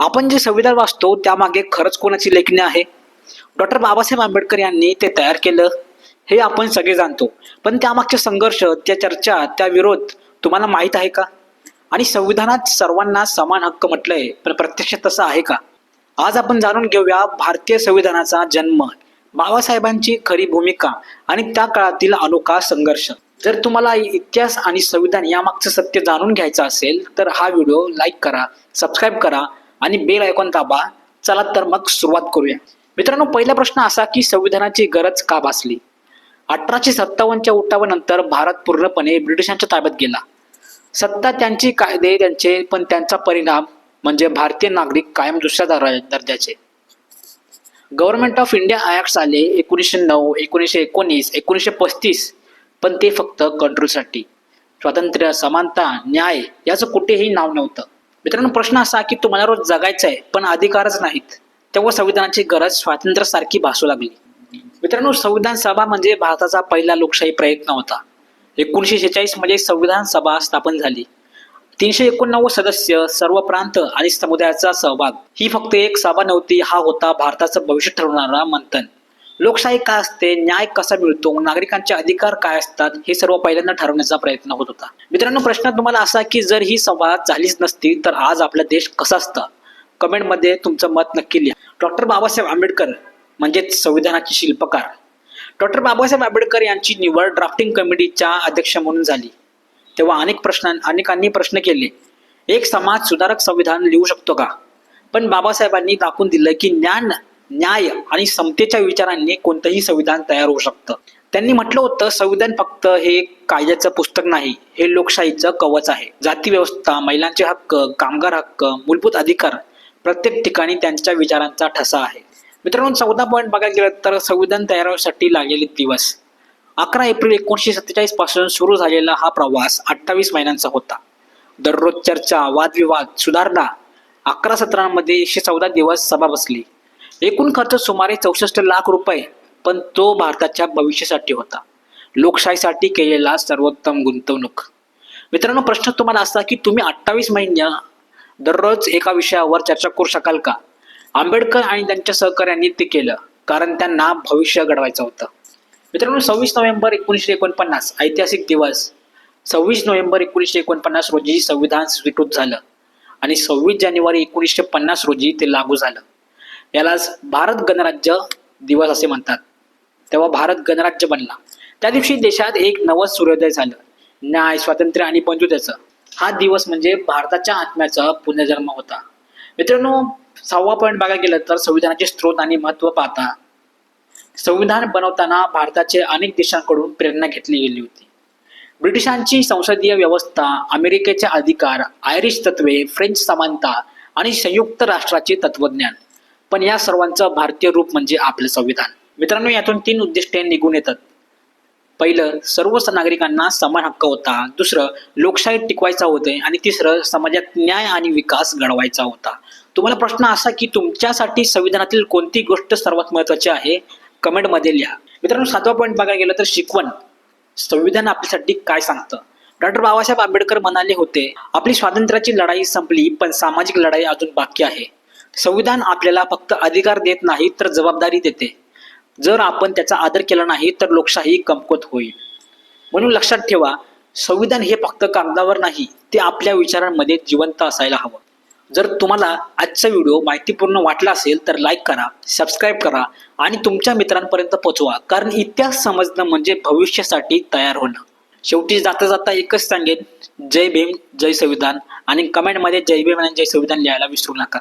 आपण जे संविधान वाचतो त्यामागे खरंच कोणाची लेखणी आहे? डॉक्टर बाबासाहेब आंबेडकर यांनी ते तयार केलं हे आपण सगळे जाणतो. पण त्यामागचे संघर्ष त्या चर्चा त्या विरोध तुम्हाला माहीत आहे का? आणि संविधानात सर्वांना समान हक्क म्हटलंय पण प्रत्यक्षात तसं आहे का? आज आपण जाणून घेऊया भारतीय संविधानाचा जन्म बाबासाहेबांची खरी भूमिका आणि त्या काळातील अनोखा संघर्ष. जर तुम्हाला इतिहास आणि संविधान यामागचं सत्य जाणून घ्यायचं असेल तर हा व्हिडिओ लाईक करा सबस्क्राईब करा आणि बेल आयकॉन दाबा चला तर मग सुरुवात करूया. मित्रांनो पहिला प्रश्न असा की संविधानाची गरज का भासली? अठराशे सत्तावन्नच्या उठावानंतर भारत पूर्णपणे ब्रिटिशांच्या ताब्यात गेला. सत्ता त्यांची कायदे त्यांचे पण त्यांचा परिणाम म्हणजे भारतीय नागरिक कायम दुसऱ्या दर्जाचे. गव्हर्नमेंट ऑफ इंडिया आयाक्स आले एकोणीसशे नऊ एकोणीसशे एकोणीस एकोणीसशे पस्तीस पण ते फक्त कंट्रोलसाठी स्वातंत्र्य समानता न्याय याचं कुठेही नाव नव्हतं. मित्रांनो प्रश्न असा की तुम्हाला रोज जगायचं आहे पण अधिकारच नाहीत. तेव्हा संविधानाची गरज स्वातंत्र्यासारखी भासू लागली. मित्रांनो संविधान सभा म्हणजे भारताचा पहिला लोकशाही प्रयत्न होता. एकोणीसशे शेहेचाळीसमध्ये संविधान सभा स्थापन झाली. तीनशे एकोणनव्वद सदस्य सर्व प्रांत आणि समुदायाचा सहभाग. ही फक्त एक सभा नव्हती हा होता भारताचं भविष्य ठरवणारा मंथन. लोकशाही काय असते न्याय कसा मिळतो नागरिकांचे अधिकार काय असतात हे सर्व पहिल्यांदा ठरवण्याचा प्रयत्न होत होता. मित्रांनो प्रश्न तुम्हाला असा की जर ही संवाद झालीच नसती तर आज आपला देश कसा असता? कमेंटमध्ये तुमचं मत नक्की लिहा. डॉक्टर बाबासाहेब आंबेडकर म्हणजेच संविधानाचे शिल्पकार. डॉक्टर बाबासाहेब आंबेडकर यांची निवड ड्राफ्टिंग कमिटीच्या अध्यक्ष म्हणून झाली. तेव्हा अनेक प्रश्न अनेकांनी प्रश्न केले. एक समाज सुधारक संविधान लिहू शकतो का? पण बाबासाहेबांनी दाखवून दिलं की ज्ञान न्याय आणि समतेच्या विचारांनी कोणतंही संविधान तयार होऊ शकतं. त्यांनी म्हटलं होतं संविधान फक्त हे कायद्याचं पुस्तक नाही हे लोकशाहीचं कवच आहे. जाती व्यवस्था महिलांचे हक्क कामगार हक्क मूलभूत अधिकार प्रत्येक ठिकाणी त्यांच्या विचारांचा ठसा आहे. मित्रांनो चौदा पॉईंट बघायला गेलं तर संविधान तयार होण्यासाठी लागलेले दिवस. अकरा एप्रिल एकोणीसशे सत्तेचाळीसपासून सुरू झालेला हा प्रवास अठ्ठावीस महिन्यांचा होता. दररोज चर्चा वादविवाद सुधारणा अकरा सत्रांमध्ये एकशे चौदा दिवस सभा बसली. एकूण खर्च सुमारे चौसष्ट लाख रुपये पण तो भारताच्या भविष्यासाठी होता. लोकशाहीसाठी केलेला सर्वोत्तम गुंतवणूक. मित्रांनो प्रश्न तुम्हाला असा की तुम्ही अठ्ठावीस महिन्या दररोज एका विषयावर चर्चा करू शकाल का? आंबेडकर आणि त्यांच्या सहकार्यांनी ते केलं कारण त्यांना भविष्य घडवायचं होतं. मित्रांनो सव्वीस नोव्हेंबर एकोणीसशे एकोणपन्नास ऐतिहासिक दिवस. सव्वीस नोव्हेंबर एकोणीसशे एकोणपन्नास रोजी संविधान स्वीकृत झालं आणि सव्वीस जानेवारी एकोणीसशे पन्नास रोजी ते लागू झालं. यालाच भारत गणराज्य दिवस असे म्हणतात. तेव्हा भारत गणराज्य बनला. त्या दिवशी देशात एक नवं सूर्योदय झालं. न्याय स्वातंत्र्य आणि बंधुतेचं हा दिवस म्हणजे भारताच्या आत्म्याचा पुनर्जन्म होता. मित्रांनो सहावा पॉईंट बघायला गेलं तर संविधानाचे स्रोत आणि महत्त्व पाहता. संविधान बनवताना भारताचे अनेक देशांकडून प्रेरणा घेतली गेली होती. ब्रिटिशांची संसदीय व्यवस्था अमेरिकेचे अधिकार आयरिश तत्वे फ्रेंच समानता आणि संयुक्त राष्ट्राचे तत्वज्ञान पण या सर्वांचं भारतीय रूप म्हणजे आपलं संविधान. मित्रांनो यातून तीन उद्दिष्टे निघून येतात. पहिलं सर्व नागरिकांना समान हक्क होता. दुसरं लोकशाही टिकवायचा होते. आणि तिसरं समाजात न्याय आणि विकास घडवायचा होता. तुम्हाला प्रश्न असा की तुमच्यासाठी संविधानातील कोणती गोष्ट सर्वात महत्वाची आहे? कमेंटमध्ये लिहा. मित्रांनो सातवा पॉईंट बघायला गेलं तर शिकवण. संविधान आपल्यासाठी काय सांगतं? डॉक्टर बाबासाहेब आंबेडकर म्हणाले होते आपली स्वातंत्र्याची लढाई संपली पण सामाजिक लढाई अजून बाकी आहे. संविधान आपल्याला फक्त अधिकार देत नाही तर जबाबदारी देते. जर आपण त्याचा आदर केला नाही तर लोकशाही कमकुवत होईल. म्हणून लक्षात ठेवा संविधान हे फक्त कागदावर नाही ते आपल्या विचारांमध्ये जिवंत असायला हवं. जर तुम्हाला आजचा व्हिडिओ माहितीपूर्ण वाटला असेल तर लाईक करा सबस्क्राईब करा आणि तुमच्या मित्रांपर्यंत पोहोचवा कारण इतिहास समजणं म्हणजे भविष्यासाठी तयार होणं. शेवटी जाता जाता एकच सांगेन जय भीम जय संविधान आणि कमेंटमध्ये जय भीम आणि जय संविधान लिहायला विसरू नका.